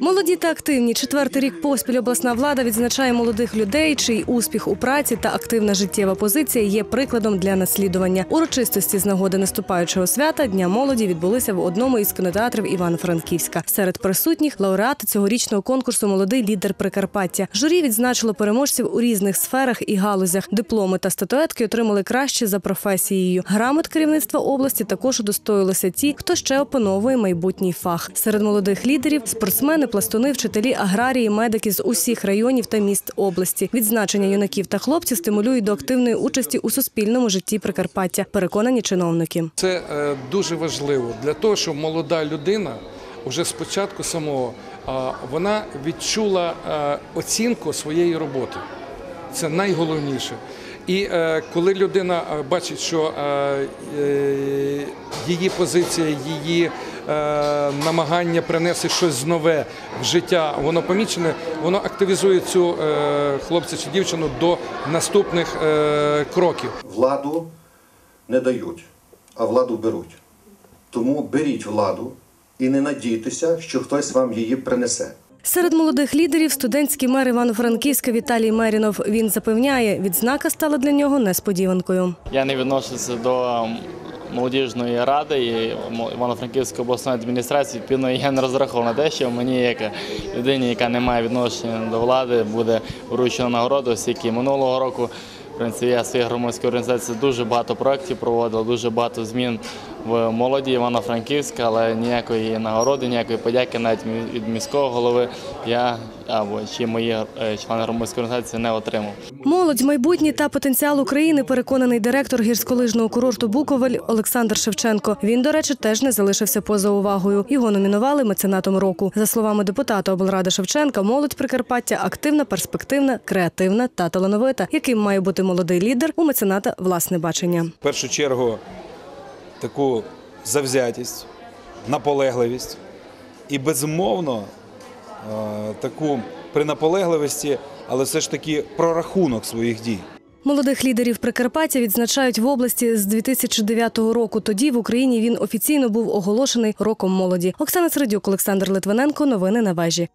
Молоді та активні четвертий рік поспіль обласна влада відзначає молодих людей, чий успіх у праці та активна життєва позиція є прикладом для наслідування. Урочистості з нагоди наступаючого свята Дня молоді відбулися в одному із кінотеатрів Івано-Франківська. Серед присутніх лауреат цьогорічного конкурсу Молодий лідер Прикарпаття. Журі відзначило переможців у різних сферах і галузях. Дипломи та статуетки отримали краще за професією. Грамот керівництва області також удостоїлися ті, хто ще опановує майбутній фах. Серед молодих лідерів спортсмени, пластуни, вчителі, аграрії, медики з усіх районів та міст області. Відзначення юнаків та хлопців стимулюють до активної участі у суспільному житті Прикарпаття. Переконані чиновники. Це е, дуже важливо для того, щоб молода людина вже спочатку самого вона відчула е, оцінку своєї роботи. Це найголовніше. І е, коли людина е, бачить, що е, її позиція, її намагання принести щось нове в життя, воно помічене, воно активізує цю хлопця чи дівчину до наступних кроків. Владу не дають, а владу беруть. Тому беріть владу і не надійтеся, що хтось вам її принесе. Серед молодих лідерів студентський мер Івано-Франківська Віталій Мерінов. Він запевняє, відзнака стала для нього несподіванкою. Я не відношуся до молодіжної ради Івано-Франківської обласної адміністрації. Відповідно, я не розраховував на те, що мені, як людині, яка не має відношення до влади, буде вручена нагорода, оскільки минулого року. В принципі, я своїй громадській організації дуже багато проєктів проводив, дуже багато змін в молоді Івано-Франківська, але ніякої нагороди, ніякої подяки навіть від міського голови я або чи мої е, члени громадської організації не отримав. Молодь, майбутнє та потенціал України переконаний директор гірськолижного курорту Буковель Олександр Шевченко. Він, до речі, теж не залишився поза увагою. Його номінували меценатом року. За словами депутата облради Шевченка, молодь Прикарпаття активна, перспективна, креативна та талановита. Яким має бути молодий лідер у мецената власне бачення. в першу чергу таку завзятість, наполегливість і, безумовно, е, таку при наполегливості, але все ж таки прорахунок своїх дій. Молодих лідерів Прикарпаття відзначають в області з 2009 року. Тоді в Україні він офіційно був оголошений роком молоді. Оксана Середюк, Олександр Литвиненко. Новини на вежі.